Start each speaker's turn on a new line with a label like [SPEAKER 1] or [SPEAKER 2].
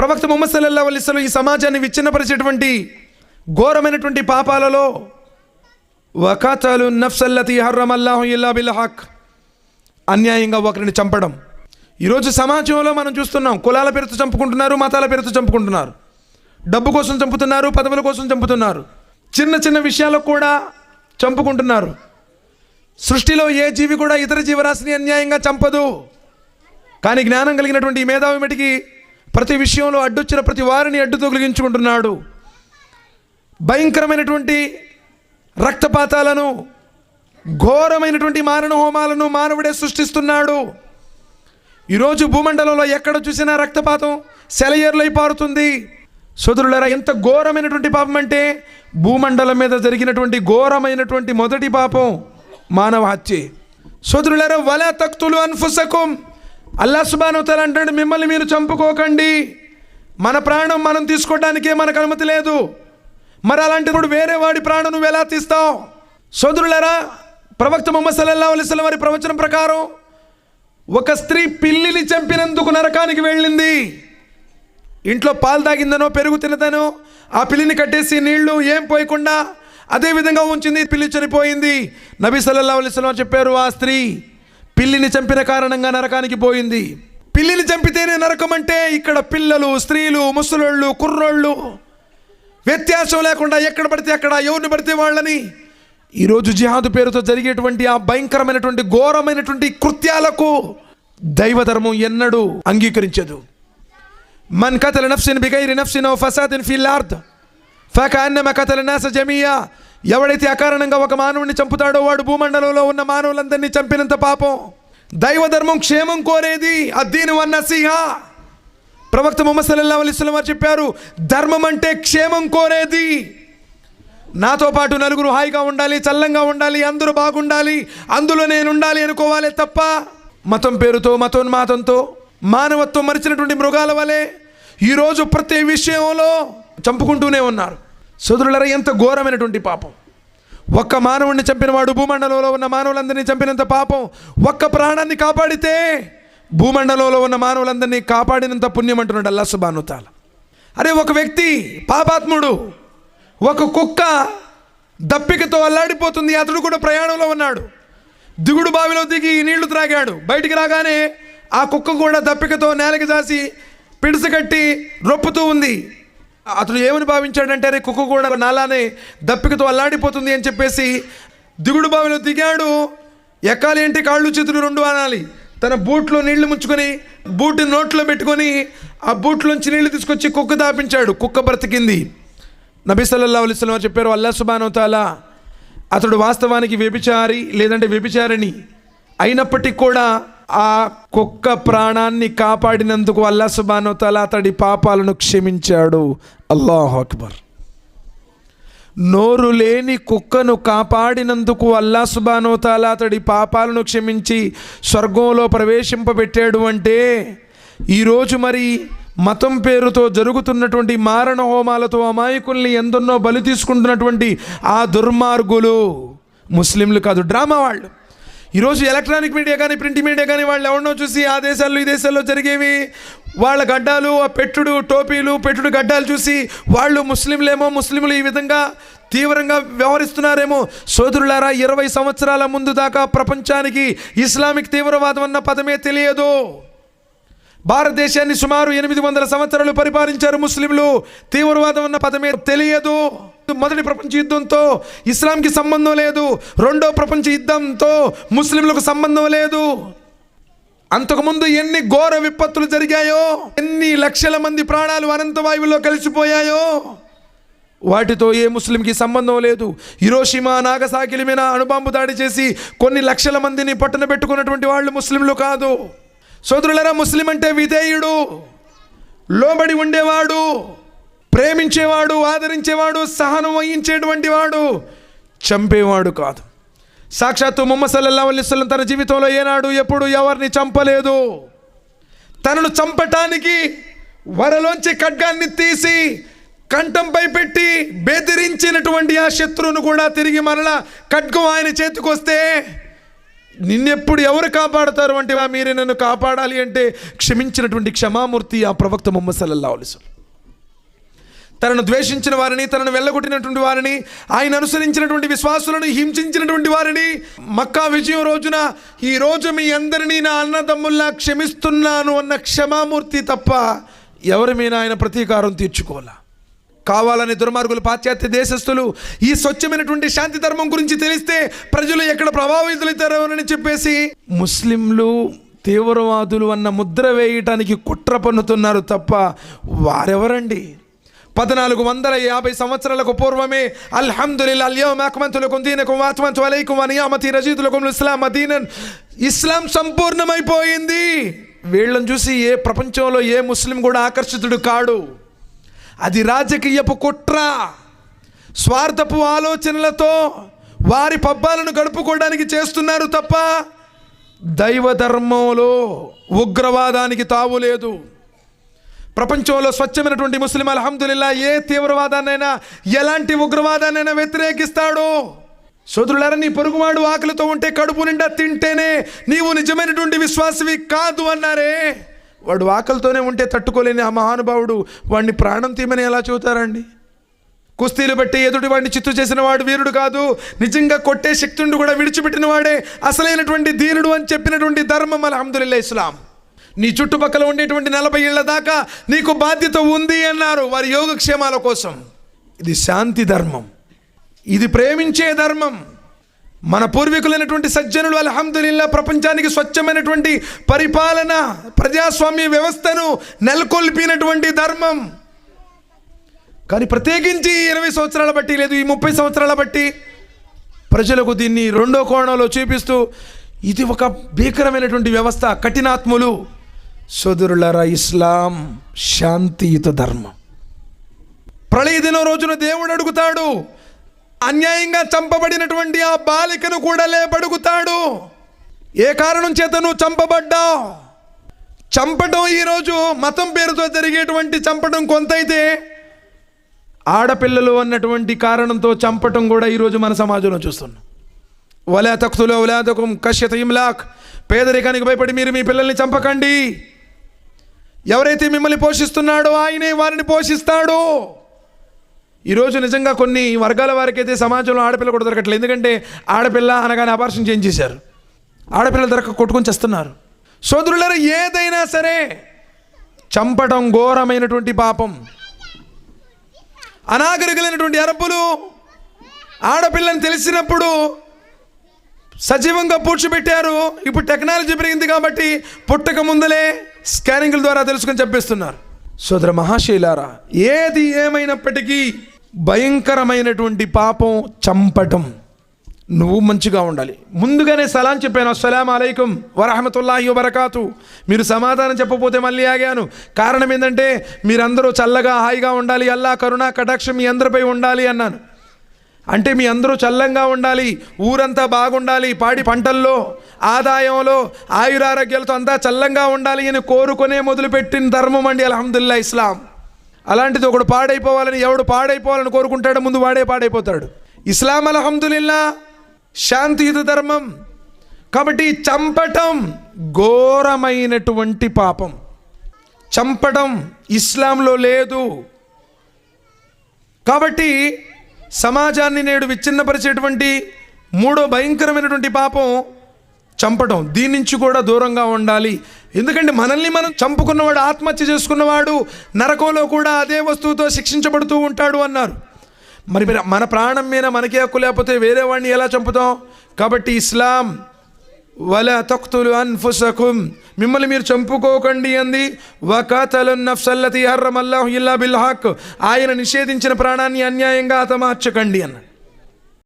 [SPEAKER 1] ప్రవక్త ముహమ్మద్ సల్లల్లా అలిస్లం ఈ సమాజాన్ని విచ్ఛిన్నపరిచేటువంటి ఘోరమైనటువంటి పాపాలలో వకాతలు నఫ్సల్లతి హర్రమల్లాహు ఇల్లా బిల్ హక్ అన్యాయంగా ఒకరిని చంపడం. ఈరోజు సమాజంలో మనం చూస్తున్నాం కులాల పేరుతో చంపుకుంటున్నారు మతాల పేరుతో చంపుకుంటున్నారు. డబ్బు కోసం చంపుతున్నారు పదవుల కోసం చంపుతున్నారు. చిన్న చిన్న విషయాలకు కూడా చంపుకుంటున్నారు. సృష్టిలో ఏ జీవి కూడా ఇతర జీవరాశిని అన్యాయంగా చంపదు. కానీ జ్ఞానం కలిగినటువంటి మేధావి మటికి ప్రతి విషయంలో అడ్డొచ్చిన ప్రతి వారిని అడ్డు తొలగించుకుంటున్నాడు. భయంకరమైనటువంటి రక్తపాతాలను ఘోరమైనటువంటి మారణ హోమాలను మానవుడే సృష్టిస్తున్నాడు. ఈరోజు భూమండలంలో ఎక్కడ చూసినా రక్తపాతం సెలయేర్లై పారుతుంది. సోదరులరా ఎంత ఘోరమైనటువంటి పాపం అంటే భూమండలం మీద జరిగినటువంటి ఘోరమైనటువంటి మొదటి పాపం మానవ హత్య. సోదరులరా వల తక్తులు అన్ఫుసకుం. అల్లా సుబానవతలు అంటాడు మిమ్మల్ని మీరు చంపుకోకండి. మన ప్రాణం మనం తీసుకోవడానికే మనకు అనుమతి లేదు. మరి అలాంటిప్పుడు వేరే వాడి ప్రాణం నువ్వు ఎలా తీస్తావు? సోదరులరా ప్రవక్త ముహమ్మద్ సల్లల్లా అలిస్లం వారి ప్రవచనం ప్రకారం ఒక స్త్రీ పిల్లిని చంపినందుకు నరకానికి వెళ్ళింది. ఇంట్లో పాలు తాగిందనో పెరుగు తినదనో ఆ పిల్లిని కట్టేసి నీళ్ళు ఏం పోయకుండా అదే విధంగా ఉంచింది పిల్లి చనిపోయింది. నబీ సల్లల్లా అలిస్లం చెప్పారు ఆ స్త్రీ పిల్లిని చంపిన కారణంగా నరకానికి పోయింది. పిల్లిని చంపితేనే నరకం అంటే ఇక్కడ పిల్లలు స్త్రీలు ముసలోళ్ళు కుర్రోళ్ళు. వ్యత్యాసం లేకుండా ఎక్కడ పడితే అక్కడ ఎవరిని పడితే వాళ్ళని. ఈరోజు జిహాదు పేరుతో జరిగేటువంటి ఆ భయంకరమైనటువంటి ఘోరమైనటువంటి కృత్యాలకు దైవధర్మం ఎన్నడూ అంగీకరించదు. మన్ కథల నఫ్సిన్ బిగైరి నఫ్సిన్ ఓ ఫసాదిన్ ఫిల్ అర్ద్. ఫకన్నమ కథల నాస జమియా. ఎవడైతే అకారణంగా ఒక మానవుని చంపుతాడో వాడు భూమండలంలో ఉన్న మానవులందరినీ చంపినంత పాపం. దైవధర్మం క్షేమం కోరేది అద్దీను వన్న సిహా ప్రవక్త ముహమ్మద్ సల్లల్లా అలిస్లం వారు చెప్పారు ధర్మం అంటే క్షేమం కోరేది. నాతో పాటు నలుగురు హాయిగా ఉండాలి చల్లంగా ఉండాలి అందరూ బాగుండాలి అందులో నేను ఉండాలి అనుకోవాలి తప్ప మతం పేరుతో మతోన్మాతంతో మానవత్వం మరిచినటువంటి మృగాల వలె ఈరోజు ప్రతి విషయంలో చంపుకుంటూనే ఉన్నారు. సోదరులరా ఎంత ఘోరమైనటువంటి పాపం. ఒక్క మానవుడిని చంపినవాడు భూమండలంలో ఉన్న మానవులందరినీ చంపినంత పాపం. ఒక్క ప్రాణాన్ని కాపాడితే భూమండలంలో ఉన్న మానవులందరినీ కాపాడినంత పుణ్యం అంటున్నాడు అల్లా సుబానుతాల అరే ఒక వ్యక్తి పాపాత్ముడు ఒక కుక్క దప్పికతో అల్లాడిపోతుంది. అతడు కూడా ప్రయాణంలో ఉన్నాడు. దిగుడు బావిలో దిగి నీళ్ళు త్రాగాడు. బయటికి రాగానే ఆ కుక్క కూడా దప్పికతో నేలకి దాసి పిడిసగట్టి రొప్పుతూ ఉంది. అతడు ఏమని భావించాడంటే అరే కుక్క కూడా నాలానే దప్పికతో అల్లాడిపోతుంది అని చెప్పేసి దిగుడు బావిలో దిగాడు. ఎక్కాలి ఏంటి కాళ్ళు చేతులు రెండు అనాలి. తన బూట్లో నీళ్ళు ముంచుకొని బూట్ నోట్లో పెట్టుకొని ఆ బూట్లోంచి నీళ్ళు తీసుకొచ్చి కుక్క దాపించాడు. కుక్క బ్రతికింది. నబీ సల్లల్లాహు చెప్పారు అల్లా సుబానవుతాలా అతడు వాస్తవానికి వ్యభిచారి లేదంటే వ్యభిచారిణి అయినప్పటికీ కూడా ఆ కుక్క ప్రాణాన్ని కాపాడినందుకు అల్లా సుబానోతల అతడి పాపాలను క్షమించాడు. అల్లాహ్ అక్బర్. నోరు లేని కుక్కను కాపాడినందుకు అల్లా సుబానోతాల అతడి పాపాలను క్షమించి స్వర్గంలో ప్రవేశింపబెట్టాడు అంటే ఈరోజు మరి మతం పేరుతో జరుగుతున్నటువంటి మారణ హోమాలతో అమాయకుల్ని ఎందన్నో బలి తీసుకుంటున్నటువంటి ఆ దుర్మార్గులు ముస్లింలు కాదు డ్రామా వాళ్ళు. ఈరోజు ఎలక్ట్రానిక్ మీడియా కానీ ప్రింట్ మీడియా కానీ వాళ్ళు ఎవరినో చూసి ఆ దేశాల్లో ఈ దేశాల్లో జరిగేవి వాళ్ళ గడ్డాలు ఆ పెట్టుడు టోపీలు పెట్టుడు గడ్డాలు చూసి వాళ్ళు ముస్లింలేమో ముస్లింలు ఈ విధంగా తీవ్రంగా వ్యవహరిస్తున్నారేమో. సోదరులారా ఇరవై సంవత్సరాల ముందు దాకా ప్రపంచానికి ఇస్లామిక్ తీవ్రవాదం అన్న పదమే తెలియదు. భారతదేశాన్ని సుమారు ఎనిమిది వందల సంవత్సరాలు పరిపాలించారు ముస్లింలు. తీవ్రవాదం అన్న పదమే తెలియదు. మొదటి ప్రపంచ యుద్ధంతో ఇస్లాంకి సంబంధం లేదు. రెండో ప్రపంచ యుద్ధంతో ముస్లింలకు సంబంధం లేదు. అంతకుముందు ఎన్ని ఘోర విపత్తులు జరిగాయో ఎన్ని లక్షల మంది ప్రాణాలు అనంత వాయువులో కలిసిపోయాయో వాటితో ఏ ముస్లింకి సంబంధం లేదు. హిరోషిమా నాగసాకిలి మీద అణుబాంబు దాడి చేసి కొన్ని లక్షల మందిని పట్టున పెట్టుకున్నటువంటి వాళ్ళు ముస్లింలు కాదు. సోదరులరా ముస్లిం అంటే విధేయుడు లోబడి ఉండేవాడు ప్రేమించేవాడు ఆదరించేవాడు సహనం వహించేటువంటి వాడు చంపేవాడు కాదు. సాక్షాత్తు ముహమ్మద్ సల్లల్లా అల్లిస్లం తన జీవితంలో ఏనాడు ఎప్పుడు ఎవరిని చంపలేదు. తనను చంపటానికి వరలోంచి ఖడ్గాన్ని తీసి కంఠంపై పెట్టి బెదిరించినటువంటి ఆ శత్రువును కూడా తిరిగి మరలా ఖడ్గం ఆయన చేతికొస్తే నిన్నెప్పుడు ఎవరు కాపాడతారు? అంటే మీరే నన్ను కాపాడాలి అంటే క్షమించినటువంటి క్షమామూర్తి ఆ ప్రవక్త మొహమ్మద్ సల్లల్లాహు తనను ద్వేషించిన వారిని తనను వెళ్ళగొట్టినటువంటి వారిని ఆయన అనుసరించినటువంటి విశ్వాసులను హింసించినటువంటి వారిని మక్కా విజయం రోజున ఈ రోజు మీ అందరినీ నా అన్నదమ్ముల్లా క్షమిస్తున్నాను అన్న క్షమామూర్తి తప్ప ఎవరి మీద ఆయన ప్రతీకారం తీర్చుకోవాలా? కావాలని దుర్మార్గులు పాశ్చాత్య దేశస్థులు ఈ స్వచ్ఛమైనటువంటి శాంతి ధర్మం గురించి తెలిస్తే ప్రజలు ఎక్కడ ప్రభావితులవుతారోనని చెప్పేసి ముస్లింలు తీవ్రవాదులు అన్న ముద్ర వేయటానికి కుట్ర పన్నుతున్నారు తప్ప వారెవరండి? పద్నాలుగు వందల యాభై సంవత్సరాలకు పూర్వమే అల్హమ్దుల్లా అల్యౌమ అక్మంతులకుం దీనకుం వాత్మంతు అలైకు అనియామతి రజీతులకుం ఇస్లాం అదీనన్ ఇస్లాం సంపూర్ణమైపోయింది. వీళ్ళని చూసి ఏ ప్రపంచంలో ఏ ముస్లిం కూడా ఆకర్షితుడు కాడు. అది రాజకీయపు కుట్ర. స్వార్థపు ఆలోచనలతో వారి పబ్బాలను గడుపుకోవడానికి చేస్తున్నారు తప్ప దైవ ధర్మంలో ఉగ్రవాదానికి తావు లేదు. ప్రపంచంలో స్వచ్ఛమైనటువంటి ముస్లిం అల్హమ్దుల్లా ఏ తీవ్రవాదాన్నైనా ఎలాంటి ఉగ్రవాదాన్నైనా వ్యతిరేకిస్తాడు. సోదరులారా నీ పొరుగువాడు ఆకలితో ఉంటే కడుపు నిండా తింటేనే నీవు నిజమైనటువంటి విశ్వాసవి కాదు అన్నారే. వాడు ఆకలితోనే ఉంటే తట్టుకోలేని ఆ మహానుభావుడు వాడిని ప్రాణం తీయమని ఎలా చూతారండి కుస్తీలు బట్టి ఎదుటి వాడిని చిత్తు చేసిన వాడు వీరుడు కాదు. నిజంగా కొట్టే శక్తిని కూడా విడిచిపెట్టిన వాడే. అసలైనటువంటి ధీరుడు అని చెప్పినటువంటి ధర్మం అల్హమ్దుల్లా ఇస్లాం. నీ చుట్టుపక్కల ఉండేటువంటి నలభై ఏళ్ళ దాకా నీకు బాధ్యత ఉంది అన్నారు వారి యోగక్షేమాల కోసం. ఇది శాంతి ధర్మం. ఇది ప్రేమించే ధర్మం. మన పూర్వీకులైనటువంటి సజ్జనులు అల్హమ్దుల్లా ప్రపంచానికి స్వచ్ఛమైనటువంటి పరిపాలన ప్రజాస్వామ్య వ్యవస్థను నెలకొల్పినటువంటి ధర్మం. కానీ ప్రత్యేకించి ఇరవై సంవత్సరాల బట్టి లేదు ఈ ముప్పై సంవత్సరాల బట్టి ప్రజలకు దీన్ని రెండో కోణంలో చూపిస్తూ ఇది ఒక భీకరమైనటువంటి వ్యవస్థ కఠినాత్ములు. సోదరులరా ఇస్లాం శాంతియుత ధర్మం. ప్రళయ దినం రోజున దేవుడు అడుగుతాడు అన్యాయంగా చంపబడినటువంటి ఆ బాలికను కూడా లేపడుగుతాడు ఏ కారణం చేత నువ్వు చంపబడ్డావు? చంపడం ఈరోజు మతం పేరుతో జరిగేటువంటి చంపడం కొంతైతే ఆడపిల్లలు అన్నటువంటి కారణంతో చంపటం కూడా ఈరోజు మన సమాజంలో చూస్తున్నాం. వలా తక్తులు ఉలాదకం కశ్యత ఇమ్లాక్. పేదరికానికి భయపడి మీరు మీ పిల్లల్ని చంపకండి. ఎవరైతే మిమ్మల్ని పోషిస్తున్నాడో ఆయనే వారిని పోషిస్తాడో. ఈరోజు నిజంగా కొన్ని వర్గాల వారికైతే సమాజంలో ఆడపిల్ల కూడా దొరకట్లేదు. ఎందుకంటే ఆడపిల్ల అనగానే అపార్షన్ చేంజ్ చేశారు ఆడపిల్లలు దొరక కొట్టుకొని చేస్తున్నారు. సోదరులారా ఏదైనా సరే చంపడం ఘోరమైనటువంటి పాపం. అనాగరికులైనటువంటి అరపులు ఆడపిల్లని తెలిసినప్పుడు సజీవంగా పూడ్చిపెట్టారు. ఇప్పుడు టెక్నాలజీ పెరిగింది కాబట్టి పుట్టక ముందలే స్కానింగ్ల ద్వారా తెలుసుకొని చెప్పేస్తున్నారు సోదర మహాశైలారా ఏది ఏమైనప్పటికీ భయంకరమైనటువంటి పాపం చంపటం. నువ్వు మంచిగా ఉండాలి. ముందుగానే సలాం చెప్పాను. అస్సలాం అలైకుం వరహమతుల్లాహి వరకాతు మీరు సమాధానం చెప్పపోతే మళ్ళీ ఆగాను. కారణం ఏంటంటే మీరందరూ చల్లగా హాయిగా ఉండాలి. అల్లా కరుణ కటాక్షం మీ అందరిపై ఉండాలి అన్నాను. అంటే మీ అందరూ చల్లంగా ఉండాలి. ఊరంతా బాగుండాలి. పాడి పంటల్లో ఆదాయంలో ఆయురారోగ్యాలతో అంతా చల్లంగా ఉండాలి అని కోరుకునే మొదలుపెట్టిన ధర్మం అండి అలహమ్దుల్లా ఇస్లాం. అలాంటిది ఒకడు పాడైపోవాలని ఎవడు పాడైపోవాలని కోరుకుంటాడో ముందు వాడే పాడైపోతాడు. ఇస్లాం అలహమ్దుల్లా శాంతియుత ధర్మం. కాబట్టి చంపటం ఘోరమైనటువంటి పాపం. చంపడం ఇస్లాంలో లేదు. కాబట్టి సమాజాన్ని నేడు విచ్ఛిన్నపరిచేటువంటి మూడో భయంకరమైనటువంటి పాపం చంపటం. దీని నుంచి కూడా దూరంగా ఉండాలి. ఎందుకంటే మనల్ని మనం చంపుకున్నవాడు ఆత్మహత్య చేసుకున్నవాడు నరకంలో కూడా అదే వస్తువుతో శిక్షించబడుతూ ఉంటాడు అన్నారు. మరి మన ప్రాణం మీద మనకే హక్కు లేకపోతే వేరే వాడిని ఎలా చంపుతాం? కాబట్టి ఇస్లాం వల తక్తులు అన్ఫుసకుం మిమ్మల్ని మీరు చంపుకోకండి అంది. వకతలు నఫ్సల్లతి హర్రమల్లాహు ఇల్లా బిల్హాక్ ఆయన నిషేధించిన ప్రాణాన్ని అన్యాయంగా అతమార్చకండి అన్నాడు.